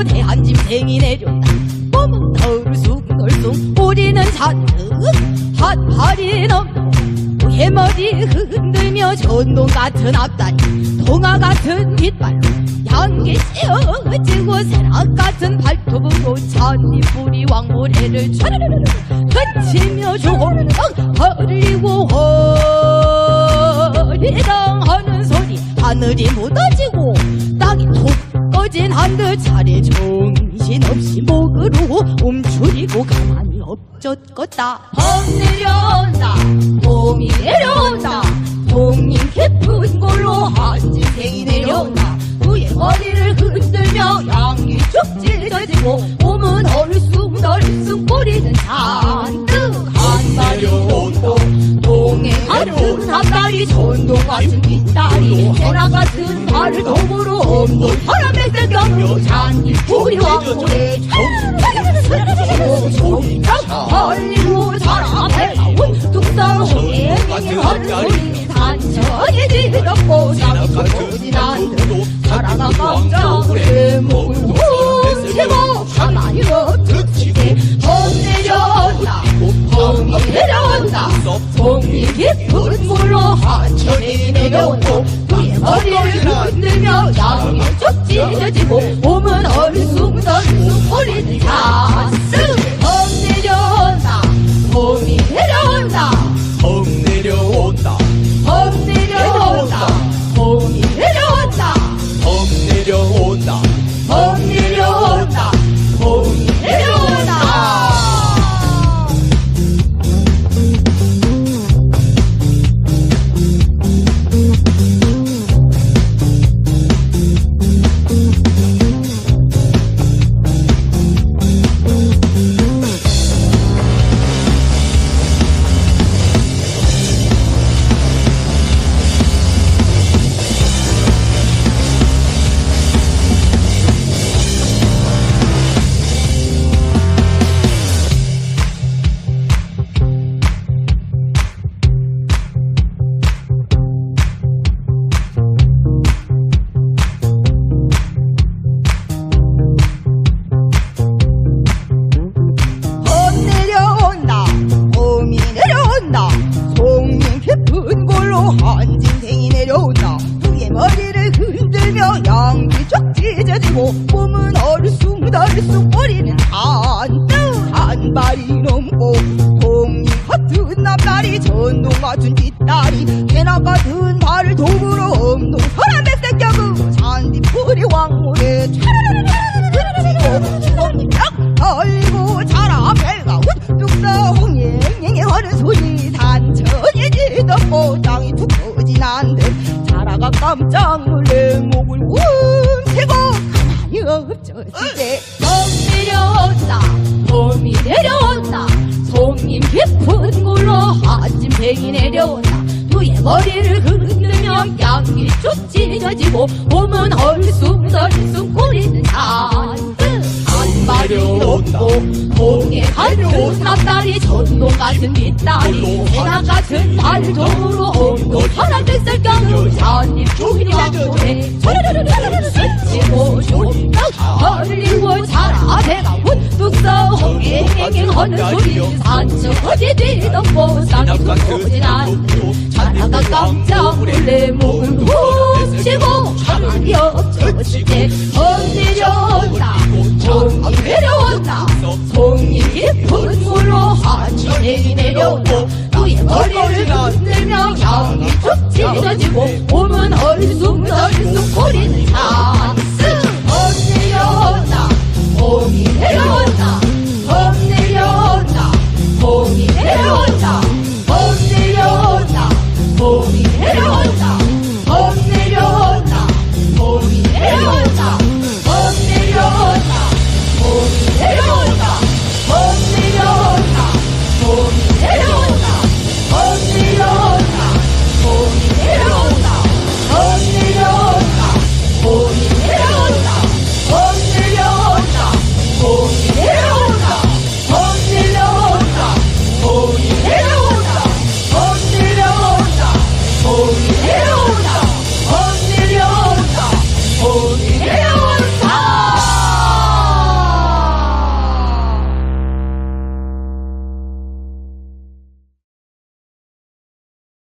형님 깊은 골로 대한 짐승이 내려온다. 몸은 덜숭덜숭 우리는 잔뜩 한 팔이 넘고 해머리 흔들며 전동 같은 앞다리 동화 같은 뒷발로 양기 씌어지고 세락 같은 발톱으로 잔디뿌리 왕모래를 촤르르르 흔치며 조르렁 버리고 허리랑 하는 소리 하늘이 무너지고 꺼진 한들 차례 정신없이 목으로 움츠리고 가만히 엎젖었다. 험 내려온다. 봄이 내려온다. 동님 깊은 골로 한짐승이 내려온다. 그의 머리를 흔들며 양이 쭉 찢어지고 몸은 얼숭덜숭 꼬리는 잔 전동같은 뒷다리 세나같은 발을 덤으로 없는 바람에 뜯겨 잔잎 뿌리와 물에 정리로 사람에 나온 뚝사로 해민이 헛소리 산천이 뒤덮고 삼촌이 난 이 깊은 물로 하천이 내려오고 머리를 흔들며 양이 쭉 찢어지고 몸은 얼숭덜숭 소리는 몸은 얼숭덜숭 꼬리는 잔뜩 한 발이 넘고 동이 같은 앞다리 전동 같은 뒷다리. 개나 같은 발을 가만히 엎젖을 때봄 내려온다. 봄이 내려온다. 송님 깊은 골로 한짐승이 내려온다. 그의 머리를 흔들며 양이 쭉 찢어지고 몸은 얼숭덜숭 꼬리는 잔 말이 없고 공에 같은 앞다리 전동 같은 뒷다리 해랑 같은 발톱으로 온도 파란색살 가루 잔잎 조리왕도에 저르르르르 스치고 존나 걸리고 자라대가 문득 싸우기 행행하는 소리 산처 어디 뛰던 보상이 두고진 않고 자라가 깜짝 놀래 목을 훅 치고 하늘이 엎쳐질 때 이 내려온다 손이 깊은 물로 한진이 내려온다 너의 머리를 흔들며 향이 툭 찢어지고 몸은 얼숭 얼숭 거리는 산승 언 내려온다. 봄이 내려온다.